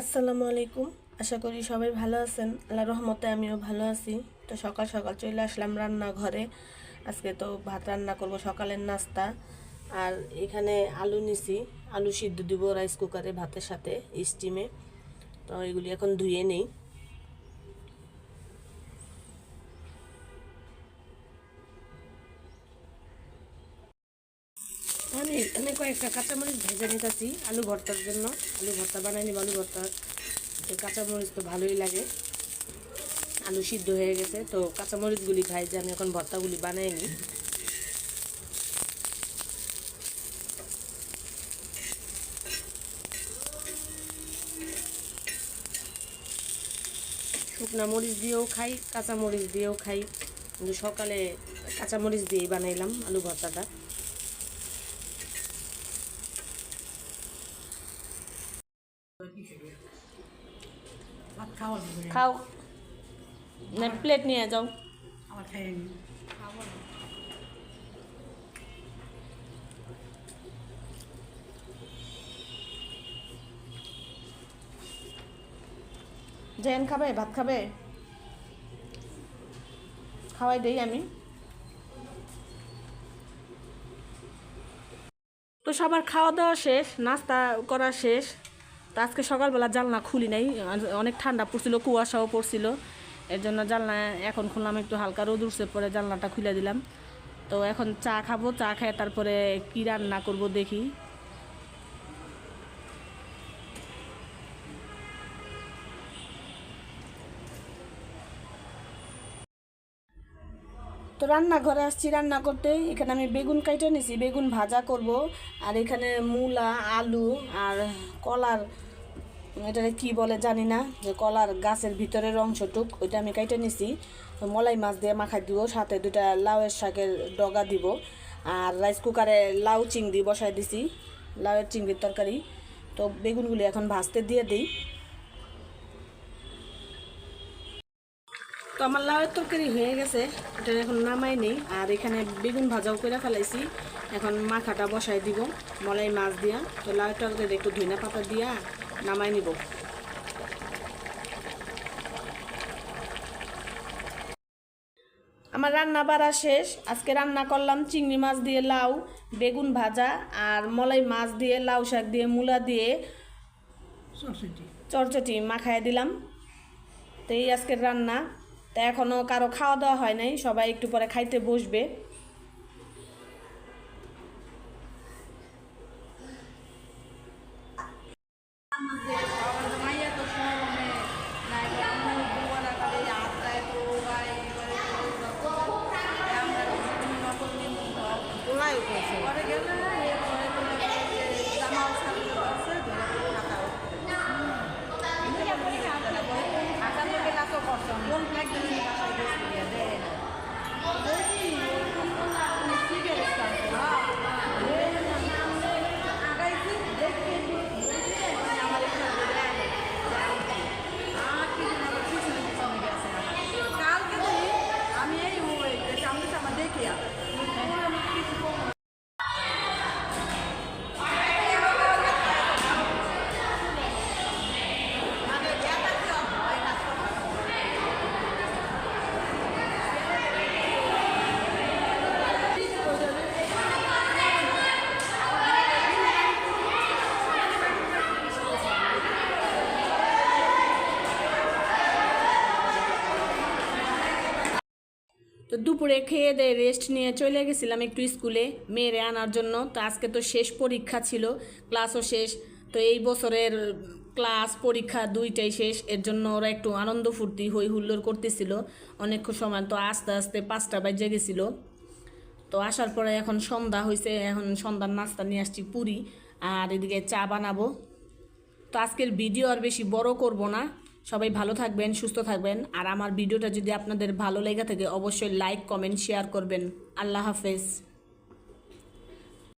আসসালামু আলাইকুম। আশা করি সবাই ভালো আছেন। আল্লাহ রহমতে আমিও ভালো আছি। তো সকাল সকাল চলে আসলাম রান্নাঘরে। আজকে তো ভাত রান্না করব, সকালের নাস্তা। আর এখানে আলু নিছি। আলু সিদ্ধ দিব রাইস কুকারে ভাতের সাথে স্টিমে তো এগুলি এখন ধুয়ে নেই। আমি এখানে কয়েকটা কাঁচামরিচ ভেজে নিতেছি, আলু ভর্তার জন্য। আলু ভর্তা বানাই নিব আলু ভর্তা। কাঁচামরিচ তো ভালোই লাগে। আলু সিদ্ধ হয়ে গেছে, তো কাঁচামরিচগুলি খাই যে আমি এখন ভর্তাগুলি বানাই নিই শুকনা মরিচ দিয়েও খাই, কাঁচামরিচ দিয়েও খাই। কিন্তু সকালে কাঁচামরিচ দিয়েই বানাইলাম আলু ভর্তাটা। খাও। না প্লেট নিয়ে যাও। আমার খাই জেন খাবে ভাত খাবে? খাওয়াই দেই আমি। তো সবার খাওয়া দাওয়া শেষ নাস্তা করা শেষ। তো আজকে সকালবেলা জানলা খুলি নাই অনেক ঠান্ডা পড়ছিল, কুয়াশাও পড়ছিল। এর জন্য জানলা এখন খুললাম, একটু হালকা রোদ উঠছে, পরে জানলাটা খুলে দিলাম। তো এখন চা খাব, চা খেয়ে তারপরে কী রান্না করব দেখি। তো রান্নাঘরে আসছি রান্না করতে। এখানে আমি বেগুন কাইটে নিছি, বেগুন ভাজা করব। আর এখানে মূলা, আলু আর কলার এটা কি বলে জানি না, যে কলার গাছের ভিতরের অংশটুক, ওইটা আমি কাইটে নিছি। মলাই মাছ দিয়ে মাখা দিব, সাথে দুইটা লাউয়ের শাকের ডগা দিব, আর রাইস কুকারে লাউ চিংড়ি বসায় দিছি, লাউয়ের চিংড়ির তরকারি। তো বেগুনগুলি এখন ভাজতে দিয়ে দিই তো আমার লাউয়ের তরকারি হয়ে গেছে এটা এখন নামাই নেই। আর এখানে বেগুন ভাজাও করে ফেলাইছি। এখন মাখাটা বসাই দিব মলাই মাছ দিয়া। তো লাউয়ের তরকারি একটু ধইনা পাতা দিয়া নামাই নিব। আমার রান্না বাড়া শেষ। আজকে রান্না করলাম চিংড়ি মাছ দিয়ে লাউ বেগুন ভাজা আর মলাই মাছ দিয়ে লাউ শাক দিয়ে মূলা দিয়ে চরচটি মাখায় দিলাম। তো এই আজকের রান্না। তো এখনও কারও খাওয়া দাওয়া হয় নাই সবাই একটু পরে খাইতে বসবে। তো দুপুরে খেয়ে দিয়ে রেস্ট নিয়ে চলে গেছিলাম একটু স্কুলে মেয়েরে আনার জন্য। তো আজকে তো শেষ পরীক্ষা ছিল ক্লাসও শেষ। তো এই বছরের ক্লাস পরীক্ষা দুইটাই শেষ, এর জন্য ওরা একটু আনন্দ ফুর্তি হই হুল্লোড় করতেছিল। অনেক সময় তো আস্তে আস্তে পাঁচটা বাজে গেছিল। তো আসার পরে এখন সন্ধ্যা হয়েছে এখন সন্ধ্যার নাস্তা নিয়ে আসছি পুরি আর এদিকে চা বানাবো। তো আজকের ভিডিও আর বেশি বড় করব না। সবাই ভালো থাকবেন, সুস্থ থাকবেন। আর আমার ভিডিওটা যদি আপনাদের ভালো লেগে থাকে, অবশ্যই লাইক কমেন্ট শেয়ার করবেন। আল্লাহ হাফেজ।